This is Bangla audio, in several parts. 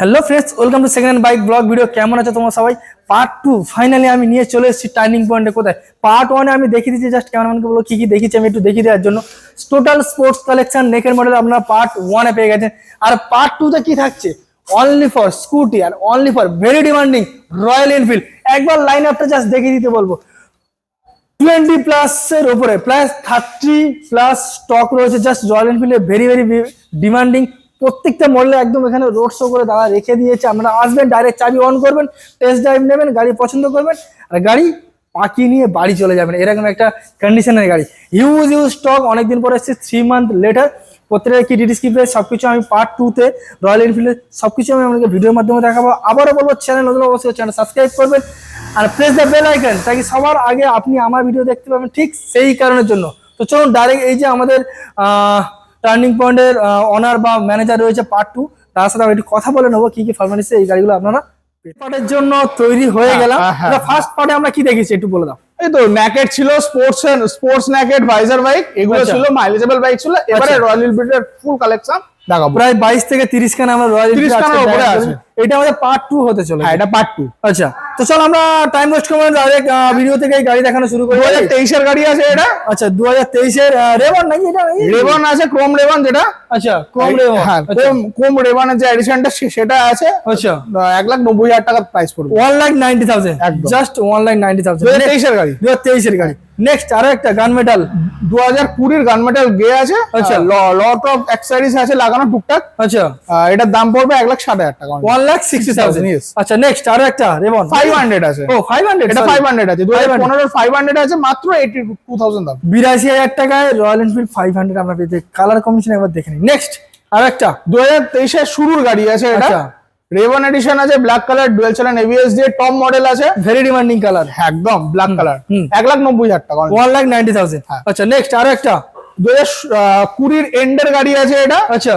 Hello friends welcome to second bike blog video কেমন আছে তোমরা সবাই? পার্ট টু ফাইনালি আমি নিয়ে চলে এসেছি টার্নিং পয়েন্টে কোথায়? পার্ট ওয়ানে আমি দেখিয়ে দিচ্ছি জাস্ট ক্যামেরাম্যানকে বলো, কী কী দেখিয়েছি আমি একটু দেখিয়ে দেওয়ার জন্য। টোটাল স্পোর্টস কালেকশন নেকের মডেল আপনারা পার্ট ওয়ানে পেয়ে গেছেন। আর পার্ট টুতে কি থাকছে? Only for scooty R only for very demanding Royal Enfield একবার লাইন আপটা জাস্ট দেখিয়ে দিতে বলব। টোয়েন্টি প্লাসের উপরে প্লাস থার্টি প্লাস স্টক রয়েছে। জাস্ট রয়্যাল এনফিল্ডে ভেরি ভেরি ডিমান্ডিং প্রত্যেকটা মডেলে একদম এখানে রোড শো করে দাদা রেখে দিয়েছে। আপনারা আসবেন ডাইরেক্ট চাবি অন করবেন টেস্ট ড্রাইভ নেবেন, গাড়ি পছন্দ করবেন, আর গাড়ি পাকি নিয়ে বাড়ি চলে যাবেন। এরকম একটা কন্ডিশনের গাড়ি। ইউজ ইউজ স্টক অনেকদিন পরে এসেছে থ্রি মান্থ লেটার প্রত্যেকটা কি ডিটি স্ক্রিপ্টে সব কিছু আমি পার্ট টুতে রয়্যাল এনফিল্ডের সব কিছু আমি আপনাকে ভিডিওর মাধ্যমে দেখাবো। আবারও বলব চ্যানেল নতুন অবশ্যই চ্যানেল সাবস্ক্রাইব করবেন, আর প্রেস দ্য বেল আইকন তাকে সবার আগে আপনি আমার ভিডিও দেখতে পাবেন ঠিক সেই কারণের জন্য। তো চলুন ডাইরেক্ট এই যে আমাদের টার্নিং পয়েন্টের অনার বা ম্যানেজার রয়েছে পার্ট টু তার সাথে আমি একটু কথা বলে নেব কি কি ফরমালিসে এই গাড়িগুলো আপনারা পার্টের জন্য তৈরি হয়ে হ্যাঁ, গেলাম। হ্যাঁ, ফার্স্ট পার্টে আমরা কি দেখেছি একটু বলে দাও। এই তো ন্যাকেট ছিল sports sports naked visor bike এগুলো আচ্ছা। ছিল মাইলেজেবল বাইক ছিল। এবারে। রয়্যাল এনফিল্ডের ফুল কালেকশন দেখাবো। প্রায় বাইশ থেকে তিরিশ খানা আমরা রয়্যাল 30 খানার উপরে আছে। এটা আমাদের পার্ট টু হতে চলে হ্যাঁ এটা পার্ট টু আচ্ছা তো চল আমরা টাইম ওয়েস্ট করব ডাইরেক্ট ভিডিও থেকে গাড়ি দেখানো শুরু দু হাজার তেইশের গাড়ি আছে এটা? আচ্ছা দু হাজার তেইশের রেবন নাকি এটা? রেবন আছে ক্রোম রেবন যেটা? আচ্ছা কম রেবন হ্যাঁ ক্রোম ক্রোম রেবনের যে এডিশনটা সেটা আছে। আচ্ছা। এক লাখ নব্বই হাজার টাকা প্রাইস পড়বে। One lakh ninety thousand just one lakh ninety দু থাউজেন্ড হাজার তেইশের গাড়ি। দু হাজার তেইশের গাড়ি। নেক্সট আরও একটা গান মেটাল দু হাজার কুড়ির গানমেটাল গে আছে। আচ্ছা। লট অফ অ্যাক্সারিজ আছে লাগানো টুকটাক। আচ্ছা। এটার দাম পড়বে এক লাখ ষাট হাজার টাকা। One lakh sixty thousand. আচ্ছা নেক্সট আরও একটা রেবন ফাইভ হান্ড্রেড আছে। ও ফাইভ হান্ড্রেড এটা ফাইভ হান্ড্রেড আছে। দু হাজার পনেরোর ফাইভ হান্ড্রেড আছে মাত্র এইটি টু থাউজেন্ড দাম। বিরাশি হাজার টাকায় রয়্যাল এনফিল্ড ফাইভ হান্ড্রেড আমরা পেয়েছি। কালার কমিশন একবার দেখে নিই। নেক্সট আর একটা। দু হাজার তেইশের শুরুর গাড়ি আছে এটা। রেভন এডিশন আছে black colour dual channel ABS দিয়ে টপ মডেল আছে। ভেরি ডিমান্ডিং কালার হ্যাঁ, একদম ব্ল্যাক কালার। এক লাখ নব্বই হাজার টাকা ওয়ান লাখ নাইনটি থাউজেন্ড হ্যাঁ। আচ্ছা নেক্সট আরও একটা। দু হাজার কুড়ির এন্ডের গাড়ি আছে এটা। আচ্ছা।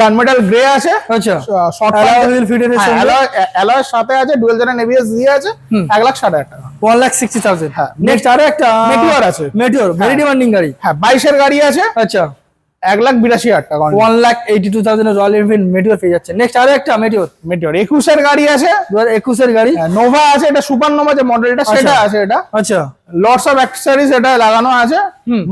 গানমেটাল গ্রে আছে। আচ্ছা। শর্ট? অ্যালয়ের সাথে আছে ডুয়েল চ্যানেল এবিএস দিয়ে আছে। এক লাখ ষাট হাজার টাকা। ওয়ান লাখ সিক্সটি থাউজেন্ড হ্যাঁ। নেক্সট আরও একটা। Meteor আছে। মেটিওর ভেরি ডিমান্ডিং গাড়ি। হ্যাঁ বাইশের গাড়ি আছে। আচ্ছা। এক লাখ বিরাশি হাজার টাকা one lakh eighty two thousand Royal Enfield Meteor পেয়ে যাচ্ছে। নেক্সট আরও একটা মেটিওর মেটিওর একুশের গাড়ি আছে। দু হাজার একুশের গাড়ি। নোভা আছে এটা সুপার নোভা যে মডেলটা সেটা আচ্ছা। আছে এটা। আচ্ছা। লটস অফ অ্যাক্সেসরিজ এটা লাগানো আছে।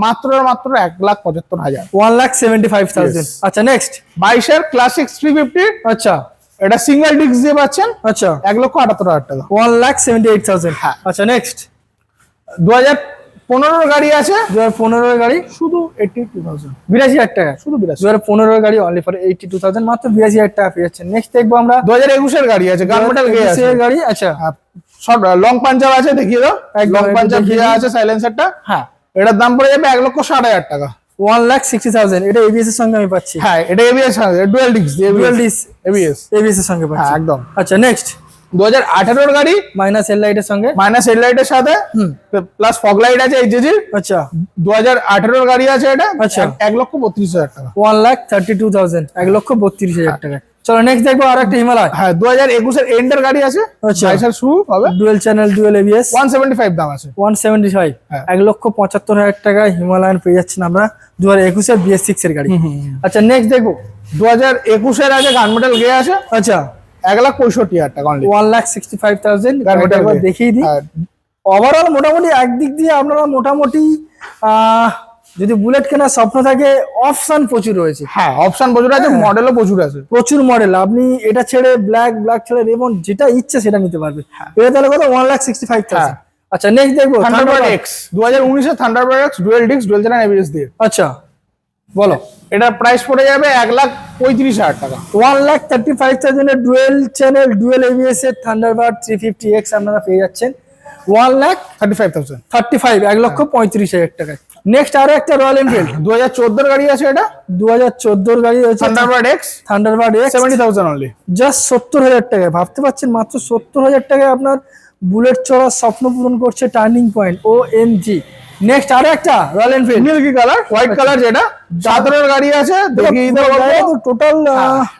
মাত্র মাত্র এক লাখ পঁচাত্তর হাজার। One lakh seventy five thousand. আচ্ছা নেক্সট বাইশের ক্লাসিক থ্রি ফিফটি আচ্ছা। এটা সিঙ্গেল ডিস্ক দিয়ে পাচ্ছেন। আচ্ছা। এক লক্ষ আটাত্তর হাজার টাকা। One lakh seventy eight thousand. হ্যাঁ। আচ্ছা নেক্সট দু হাজার পনেরোর গাড়ি আছে? দু হাজার পনেরোর গাড়ি? শুধু এইটি টু থাউজেন্ড বিরাশি হাজার টাকা। শুধু বিরাশি। দু হাজার পনেরোর গাড়ি only for eighty two thousand মাত্র বিরাশি হাজার টাকা পেয়ে যাচ্ছে নেক্সট দেখব আমরা দু হাজার একুশের গাড়ি আছে গানমেটাল গে আছে? 2021 এর গাড়ি আচ্ছা। সব লং পাঞ্জাব আছে দেখিয়ে দাও। লং পাঞ্জাব দেখিয়ে আছে সাইলেন্সারটা হ্যাঁ। এটার দাম পড়ে যাবে এক লক্ষ ষাট হাজার টাকা। ওয়ান লাখ সিক্সটি থাউজেন্ড এটা এবিএস এর সঙ্গে আমি পাচ্ছি। হ্যাঁ এটা ABS dual disc dual disc ABS ABS এর সঙ্গে হ্যাঁ পাচ্ছি একদম। আচ্ছা নেক্সট দু হাজার আঠারোর গাড়ি মাইনাস এল লাইটের সঙ্গে? মাইনাস হেডলাইটের সাথে হুম। প্লাস ফগ লাইট আছে এইচজি আচ্ছা। দু হাজার আঠারোর গাড়ি আছে এটা আচ্ছা। এক- লক্ষ বত্রিশ হাজার টাকা। One lakh thirty two thousand এক লক্ষ বত্রিশ হাজার টাকা। চলো নেক্সট দেখব আর একটা হিমালয়। হ্যাঁ দু হাজার একুশের এন্ডের গাড়ি আছে আচ্ছা। শুরু হবে। Dual channel dual ABS one seventy five দাম আছে। One seventy five. এক লক্ষ পঁচাত্তর হাজার টাকায় হিমালয়ান পেয়ে যাচ্ছেন আমরা দু হাজার একুশের বিএস সিক্স এর গাড়ি। আচ্ছা নেক্সট দেখব। দু হাজার একুশের আছে গানমেটাল গে আছে। আচ্ছা। এক লাখ পঁয়ষট্টি হাজার টাকা one lakh sixty five thousand. দেখিয়ে দিই। হ্যাঁ, ওভারঅল মোটামুটি একদিক দিয়ে আপনারা মোটামুটি যদি বুলেট কেনার স্বপ্ন থাকে অপশন প্রচুর রয়েছে। হ্যাঁ অপশন প্রচুর আছে মডেলও প্রচুর আছে। প্রচুর মডেল আপনি এটা ছেড়ে ব্ল্যাক ব্ল্যাক ছেড়ে রেমন যেটা ইচ্ছে সেটা নিতে পারবে। হ্যাঁ। এটা তাহলে কত? One lakh sixty five thousand আচ্ছা নেক্সট দেখব। থান্ডারবার্ড। এক্স দু হাজার উনিশের Thunderbird X dual disc dual channel ABS দিয়ে আচ্ছা বলো। এটা প্রাইস পড়ে যাবে এক লাখ পঁয়ত্রিশ হাজার টাকা। ওয়ান লাখ থার্টি ফাইভ থাউজেন্ডের ডুয়েল চ্যানেল ডুয়েল এবিএস এর থান্ডারবার্ড থ্রি ফিফটি এক্স আপনারা পেয়ে যাচ্ছেন। One lakh thirty five thousand thirty five এক লক্ষ পঁয়ত্রিশ হাজার টাকায়। নেক্সট আরও একটা রয়্যাল এনফিল্ড দু হাজার চোদ্দোর গাড়ি আছে এটা? দু হাজার চোদ্দোর গাড়ি রয়েছে। Thunderbird X Thunderbird X seventy thousand only just সত্তর হাজার টাকায়। ভাবতে পারছেন মাত্র সত্তর হাজার টাকায় আপনার বুলেট চড়ার স্বপ্ন পূরণ করছে টার্নিং পয়েন্ট ও এন জি নেক্সট আরও একটা Royal Enfield milky colour white colour যেটা। চাদরের গাড়ি আছে দেখিয়ে দিতে পারব টোটাল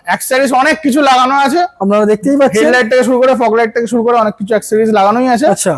অ্যাক্সেসরিজ অনেক কিছু লাগানো আছে। আপনারা দেখতেই পাচ্ছেন। হেডলাইট থেকে শুরু করে ফগ লাইট থেকে শুরু করে অনেক কিছু অ্যাক্সেসরিজ লাগানোই আছে। আচ্ছা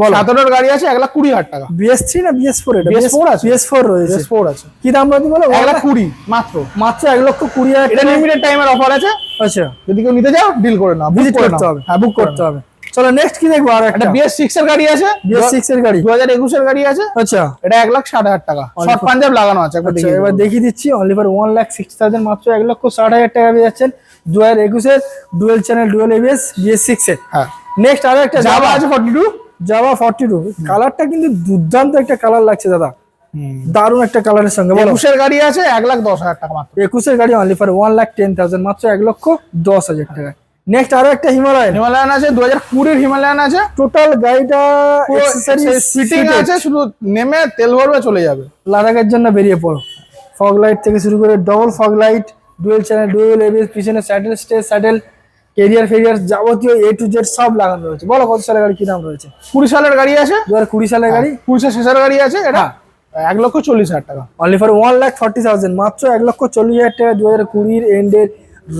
বলো। সতেরোর গাড়ি আছে এক লাখ কুড়ি হাজার টাকা। বিএস থ্রি না বিএস ফোর এটা? BS4 আছে? বিএস ফোর রয়েছে। বেশ ফোর আছে। কি দাম রয়েছে বলো? এক লাখ কুড়ি মাত্র। মাত্র এক লক্ষ কুড়ি হাজার এটা। লিমিটেড টাইমের অফার আছে। আচ্ছা। যদি কেউ নিতে চাও ডিল করে নাও ভিজিট করতে হবে। হ্যাঁ বুক করতে হবে। চলো নেক্সট কি দেখব আর একটা বিএস সিক্স এর গাড়ি আছে। বিএস সিক্স এর গাড়ি। দু হাজার একুশের গাড়ি আছে। আচ্ছা। এটা এক লাখ ষাট হাজার টাকা। শর্ট পাঞ্জাব লাগানো আছে আচ্ছা এবার দেখিয়ে দিচ্ছি। Only for one lakh sixty thousand মাত্র এক লক্ষ ষাট হাজার টাকা পেয়ে যাচ্ছেন। দু হাজার একুশের dual channel dual ABS BS six এর। হ্যাঁ। নেক্সট আরও একটা জাভা আছে forty two Jawa forty two কালারটা কিন্তু দুর্দান্ত একটা কালার লাগছে দাদা। দারুণ একটা কালারের সঙ্গে একুশের গাড়ি আছে এক লাখ দশ হাজার টাকা মাত্র। একুশের গাড়ি only for one lakh ten thousand মাত্র এক লক্ষ দশ হাজার টাকা নেক্সট আরও একটা হিমালয়ান হিমালয়ান আছে দু হাজার কুড়ির হিমালয়ান আছে। টোটাল গাড়িটা ফিটিং আছে শুধু নেমে তেল ভরবে চলে যাবে। লাদাখের জন্য বেরিয়ে পড়ো। ফগ লাইট থেকে শুরু করে double fog light dual channel dual ABS পিছনে স্যাটেল স্টে স্যাটেল কেরিয়ার ফেরিয়ার যাবতীয় এ টু জেড সব লাগানো রয়েছে। বলো কত সালের গাড়ি কি দাম রয়েছে? কুড়ি সালের গাড়ি আছে। দু হাজার কুড়ি সালের গাড়ি? কুড়ি সাল শেষের গাড়ি আছে এটা এক লক্ষ চল্লিশ হাজার টাকা। Only for one lakh forty thousand মাত্র এক লক্ষ চল্লিশ হাজার টাকা দু হাজার কুড়ির এন্ডের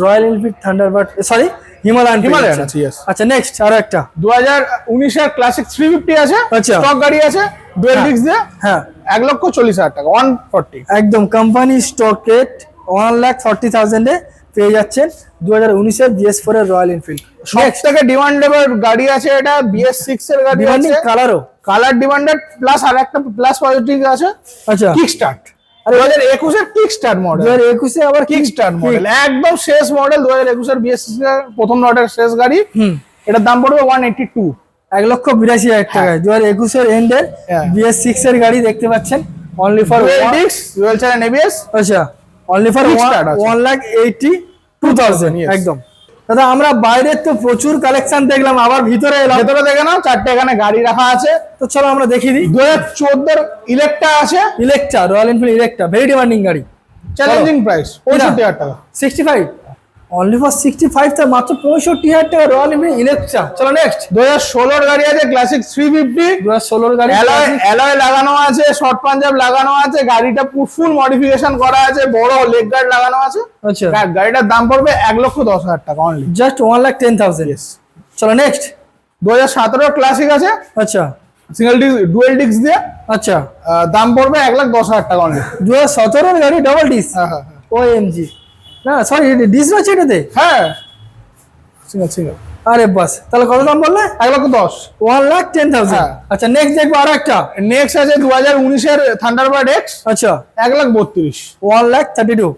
Royal Enfield Thunderbird sorry Himalayan Himalayan আছে yes। আচ্ছা নেক্সট আরও একটা। দু হাজার উনিশের ক্লাসিক থ্রি ফিফটি আছে আচ্ছা। স্টক গাড়ি আছে ডুয়েল হ্যাঁ। ডিক্স দিয়ে হ্যাঁ। এক লক্ষ চল্লিশ হাজার টাকা ওয়ান ফর্টি একদম কোম্পানি স্টকেট ওয়ান লাখ ফর্টি থাউজেন্ডে পেয়ে যাচ্ছেন দু হাজার উনিশের বিএস ফোর এর রয়্যাল এনফিল্ড সব থেকে ডিমান্ডেবল গাড়ি আছে এটা বিএস সিক্স এর গাড়ি ডিমান্ডিং আছে। কালারও কালার ডিমান্ডেড প্লাস আর একটা প্লাস পজিটিভ আছে। আচ্ছা। কিক স্টার্ট একদম শেষ মডেল দু হাজার একুশের বিএস প্রথম লটের শেষ গাড়ি। এটার দাম পড়বে ওয়ান এইটি টু এক লক্ষ বিরাশি হাজার টাকায় দু হাজার একুশের এন্ডের হ্যাঁ। বিএস সিক্স এর গাড়ি দেখতে পাচ্ছেন। অনলি ফর আচ্ছা। Only for. One lakh eighty two thousand একদম। দাদা আমরা বাইরের তো প্রচুর কালেকশন দেখলাম আবার ভিতরে এলাম। ভেতরে দেখে নাও চারটে এখানে গাড়ি রাখা আছে। তো চলো আমরা দেখি দিই। দু হাজার চোদ্দোর ইলেকট্রা আছে। Electra Royal Enfield Electra very demanding গাড়ি। চ্যালেঞ্জিং প্রাইস পঁয়ষট্টি হাজার টাকা। Sixty five only for sixty five তার মাত্র পঁয়ষট্টি হাজার টাকা রয়্যাল এনফিল্ড ইলেকট্রা চলো নেক্সট দু হাজার ষোলোর গাড়ি আছে ক্লাসিক থ্রি ফিফটি দু হাজার ষোলোর গাড়ি অ্যালয় অ্যালয় লাগানো আছে শর্ট পাঞ্জাব লাগানো আছে গাড়িটা ফুল মডিফিকেশন করা আছে বড় লেগ গার্ড লাগানো আছে। আচ্ছা। গা- গাড়িটার দাম পড়বে এক লক্ষ দশ হাজার টাকা only just one lakh ten thousand চলো নেক্সট দু হাজার সতেরোর ক্লাসিক আছে। আচ্ছা। সিঙ্গেল ডিস্ক ডুয়েল ডিস্ক দিয়ে। আচ্ছা। দাম পড়বে এক লাখ দশ হাজার টাকা অনলি দু হাজার সতেরোর গাড়ি ডবল ডিস হ্যাঁ হ্যাঁ ও এম জি না সরি ডিস রয়েছে এটাতে? হ্যাঁ। Single single. আরে বাস তাহলে কত দাম বললে? এক লক্ষ দশ। One lakh ten thousand. হ্যাঁ। আচ্ছা নেক্সট দেখব আর একটা। নেক্সট আছে দু হাজার উনিশের থান্ডারবার্ড এক্স আচ্ছা। এক লাখ বত্রিশ। One lakh thirty two.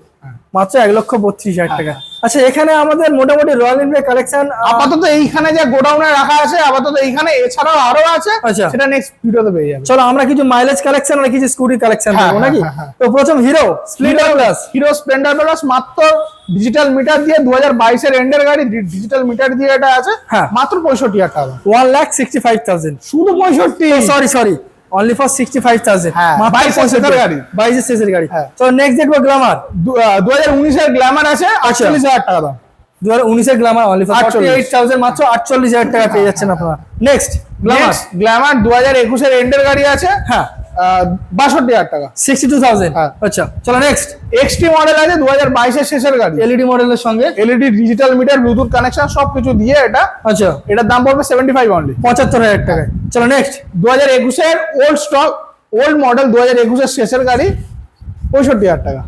মাত্র এক লক্ষ বত্রিশ হাজার টাকা। আচ্ছা এখানে আমাদের মোটামুটি রয়্যাল এনফিল্ড কালেকশন আপাতত এইখানে যে গোডাউনে রাখা আছে আপাতত এইখানে এছাড়াও আরও আছে। আচ্ছা। সেটা নেক্সট ভিডিওতে পেয়ে যাবে। চলো আমরা কিছু মাইলেজ কালেকশন আর কিছু স্কুটি কালেকশন দেখব নাকি? হ্যাঁ, হ্যাঁ, তো প্রথম Hero Splendor plus Hero Splendor plus মাত্র ডিজিটাল মিটার দিয়ে দু হাজার বাইশের এন্ডের গাড়ি ডিজিটাল মিটার দিয়ে এটা আছে হ্যাঁ। মাত্র পঁয়ষট্টি হাজার টাকা। One lakh sixty five thousand শুধু পঁয়ষট্টি। Sorry sorry only for sixty five thousand হ্যাঁ, 22 গাড়ি। বাইশের শেষের গাড়ি। হ্যাঁ। তো নেক্সট দেখব দু হাজার উনিশের গ্ল্যামার আছে আটচল্লিশ হাজার টাকা দাম। দু হাজার উনিশের Glamour only for 48 eight thousand মাত্র আটচল্লিশ হাজার টাকা পেয়ে যাচ্ছেন আপনারা। নেক্সট গ্ল্যামার গ্ল্যামার দু হাজার একুশের এন্ডের গাড়ি আছে। হ্যাঁ। বাষট্টি হাজার টাকা। সিক্সটি টু থাউজেন্ড হ্যাঁ। আচ্ছা চলো নেক্সট এক্সটি মডেল আছে দু হাজার বাইশের শেষের গাড়ি। এলইডি মডেলের সঙ্গে। LED digital meter Bluetooth connection সবকিছু দিয়ে এটা আচ্ছা। এটার দাম পড়বে সেভেন্টি ফাইভ অনলি পঁচাত্তর হাজার টাকায়। চলো নেক্সট দু হাজার একুশের ওল্ড স্টক ওল্ড মডেল দু হাজার একুশের শেষের গাড়ি পঁয়ষট্টি হাজার টাকা।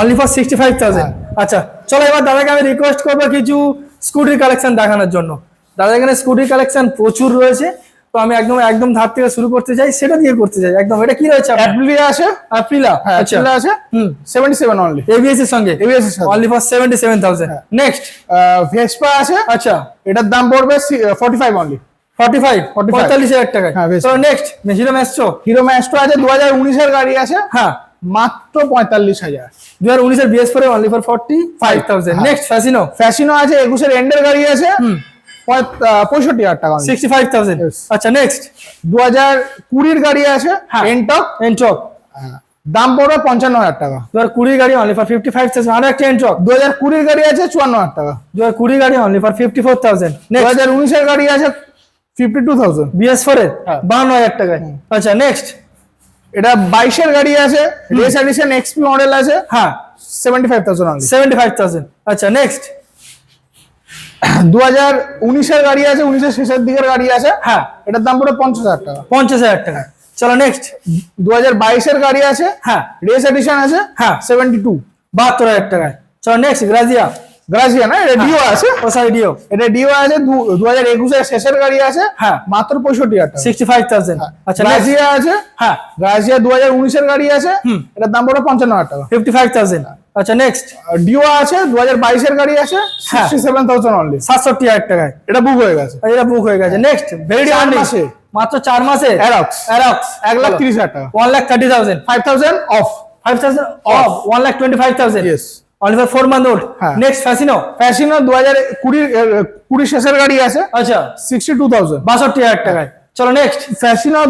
Only for sixty five thousand আচ্ছা চলো এবার দাদাকে আমি রিকোয়েস্ট করব কিছু স্কুটির কালেকশন দেখানোর জন্য। দাদা এখানে স্কুটির কালেকশন প্রচুর রয়েছে। তো আমি একদম একদম ধার থেকে শুরু করতে চাই সেটা দিয়ে করতে চাই একদম। এটা কি রয়েছে অ্যাপ্রিলিয়া আছে? অ্যাপ্রিলা হ্যাঁ আচ্ছা। অ্যাপ্রিলিয়া আছে? হুম। সেভেন্টি সেভেন অনলি এবিএস এর সঙ্গে? ABS এর সাথে। Only for seventy seven thousand next Vespa আছে? আচ্ছা। এটার দাম পড়বে forty five only forty five 45 পঁয়তাল্লিশ হাজার টাকায়। হ্যাঁ, বেশ। Next Hero Maestro Hero Maestro আছে দু হাজার উনিশের গাড়ি আছে। হ্যাঁ। মাত্র পঁয়তাল্লিশ হাজার। দু হাজার উনিশের BS four only for forty five thousand. Next Fascino Fascino আছে একুশের এন্ডের গাড়ি আছে। পঁয়ষট্টি হাজার টাকা। Sixty five thousand. আচ্ছা নেক্সট দু হাজার কুড়ির গাড়ি আছে হ্যাঁ। এনটক এনটক দাম পড়বে পঞ্চান্ন হাজার টাকা। দু হাজার কুড়ি গাড়ি only for fifty five thousand আরও একটা এনটক দু হাজার কুড়ির গাড়ি আছে চুয়ান্ন হাজার টাকা। দু হাজার কুড়ি গাড়ি only for fifty four thousand দু হাজার উনিশের গাড়ি আছে fifty two thousand BS four এর? হ্যাঁ। বান্ন হাজার টাকায়। আচ্ছা নেক্সট এটা বাইশের গাড়ি আছে রেস এডিশন এক্সপি মডেল আছে হ্যাঁ। Seventy five thousand seventy five thousand আচ্ছা নেক্সট দু হাজার উনিশের গাড়ি আছে উনিশের শেষের দিকের গাড়ি আছে। হ্যাঁ। এটার দাম পড়ে পঞ্চাশ হাজার টাকা। পঞ্চাশ হাজার টাকা। চলো নেক্সট দু হাজার বাইশের গাড়ি আছে হ্যাঁ। রেস এডিশন আছে হ্যাঁ। সেভেন্টি টু বাহাত্তর হাজার টাকায়। চলো নেক্সট গ্রাজিয়া গ্রাজিয়া না? এটা ডিও আছে। ও সাইড ডিও এটা ডিও আছে দু হাজার একুশের শেষের গাড়ি আছে হ্যাঁ। মাত্র পঁয়ষট্টি হাজার সিক্সটি ফাইভ থাউজেন্ড আচ্ছা গ্রাজিয়া আছে হ্যাঁ। গ্রাজিয়া দু হাজার উনিশের গাড়ি আছে। এটার দাম পড়ে পঞ্চান্ন হাজার টাকা। ফিফটি ফাইভ থাউজেন্ড আচ্ছা নেক্সট ডিও আছে দু হাজার বাইশের গাড়ি আছে হ্যাঁ। সিক্সটি সেভেন থাউজেন্ড অনলি সাতষট্টি হাজার টাকায়। এটা বুক হয়ে গেছে। এটা বুক হয়ে গেছে। নেক্সট ভেরি চার ডিমান্ডিং মাত্র চার মাসে? অ্যারক্স অ্যারক্স এক লাখ তিরিশ হাজার টাকা। One lakh thirty thousand five thousand off five thousand off one lakh twenty five thousand Yes. Only for four month old. Next Fascino হাজার কুড়ির কুড়ি শেষের গাড়ি আছে। আচ্ছা। সিক্সটি টু থাউজেন্ড বাষট্টি হাজার টাকায়। চলো নেক্সট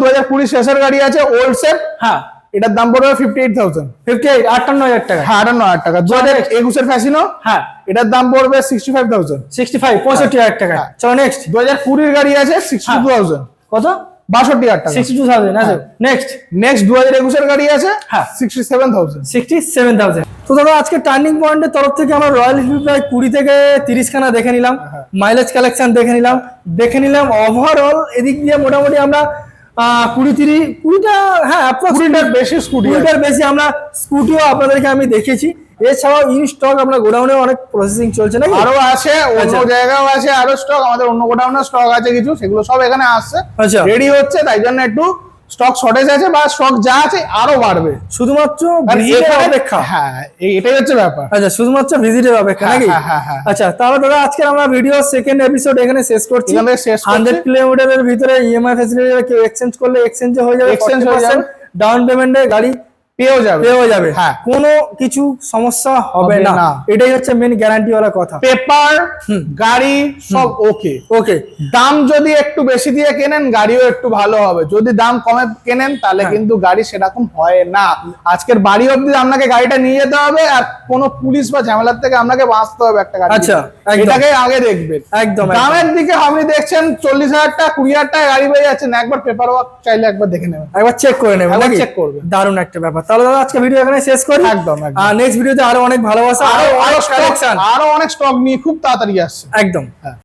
হাজার কুড়ি শেষের গাড়ি আছে ওল্ড সেট হ্যাঁ। এটার দাম পড়বে fifty eight thousand fifty eight আটান্ন হাজার টাকা। হ্যাঁ আটান্ন হাজার টাকা। দু হাজার একুশের ফ্যাশিনো হ্যাঁ। এটার দাম পড়বে sixty five thousand sixty five পঁয়ষট্টি হাজার টাকা। হ্যাঁ। চলো নেক্সট দু হাজার কুড়ির গাড়ি আছে সিক্সটি টু থাউজেন্ড কত? বাষট্টি হাজার টাকা। সিক্সটি টু থাউজেন্ড আছে নেক্সট নেক্সট দু হাজার একুশের গাড়ি আছে হ্যাঁ। Sixty seven thousand sixty seven thousand তো দাদা আজকে টার্নিং পয়েন্টের তরফ থেকে আমরা রয়্যাল এনফিল্ড প্রায় কুড়ি থেকে তিরিশ খানা দেখে নিলাম হ্যাঁ। মাইলেজ কালেকশন দেখে নিলাম। দেখে নিলাম ওভারঅল এদিক দিয়ে মোটামুটি আমরা কুড়ি তিরিশ কুড়িটা হ্যাঁ কুড়িটার বেশি স্কুটি কুড়িটার বেশি আমরা স্কুটিও আপনাদেরকে আমি দেখেছি। এছাড়াও ইন স্টক আমরা গোডাউনে অনেক প্রসেসিং চলছে নাকি? আরও আছে অন্য আচ্ছা। জায়গাও আছে আরও স্টক আমাদের অন্য গোডাউনের স্টক আছে কিছু সেগুলো সব এখানে আসছে। আচ্ছা। রেডি হচ্ছে তাই জন্য একটু স্টক শর্টেজ আছে বা স্টক যা আছে আরও বাড়বে শুধুমাত্র ভিজিটের অপেক্ষা হ্যাঁ এটাই হচ্ছে ব্যাপার আচ্ছা শুধুমাত্র ভিজিটের অপেক্ষা হ্যাঁ, নাকি হ্যাঁ, হ্যাঁ। আচ্ছা তাহলে দাদা আজকে আমরা ভিডিও সেকেন্ড এপিসোড এখানে শেষ করছি। হান্ড্রেড কিলোমিটারের ভিতরে ইএমআই ফ্যাসিলিটি কেউ এক্সচেঞ্জ করলে এক্সচেঞ্জ হয়ে যাবে এক্সচেঞ্জ হয়ে যাবে। ডাউন পেমেন্টে গাড়ি পেয়েও যাবে। পেয়ে যাবে। হ্যাঁ। কোনো কিছু সমস্যা হবে না। এটাই হচ্ছে মেন গ্যারান্টি ওয়ালা কথা। পেপার গাড়ি সব ওকে ওকে দাম যদি একটু বেশি দিয়ে কেনেন গাড়িও একটু ভালো হবে। যদি দাম কমে কেনেন তাহলে হ্যাঁ। কিন্তু গাড়ি সেরকম হয় না। আজকের বাড়ি অব্দি আপনাকে গাড়িটা নিয়ে যেতে হবে আর কোনো পুলিশ বা ঝামেলার থেকে আপনাকে বাঁচতে হবে একটা গাড়ি আচ্ছা, এটাকে আগে দেখবেন। একদম। দামের দিকে আপনি দেখছেন চল্লিশ হাজার টাকা কুড়ি হাজার টাকা গাড়ি পেয়ে যাচ্ছেন একবার পেপার ওয়ার্ক চাইলে একবার দেখে নেবেন। একবার চেক করে নেবেন নাকি? করবেন। দারুণ একটা ব্যাপার। তাহলে দাদা আজকে ভিডিও এখানে শেষ করি। একদম। আর নেক্সট ভিডিওতে আরও অনেক ভালোবাসা আরও অনেক কালেকশন আরও অনেক স্টক নিয়ে খুব তাড়াতাড়ি আসছে। একদম। হ্যাঁ।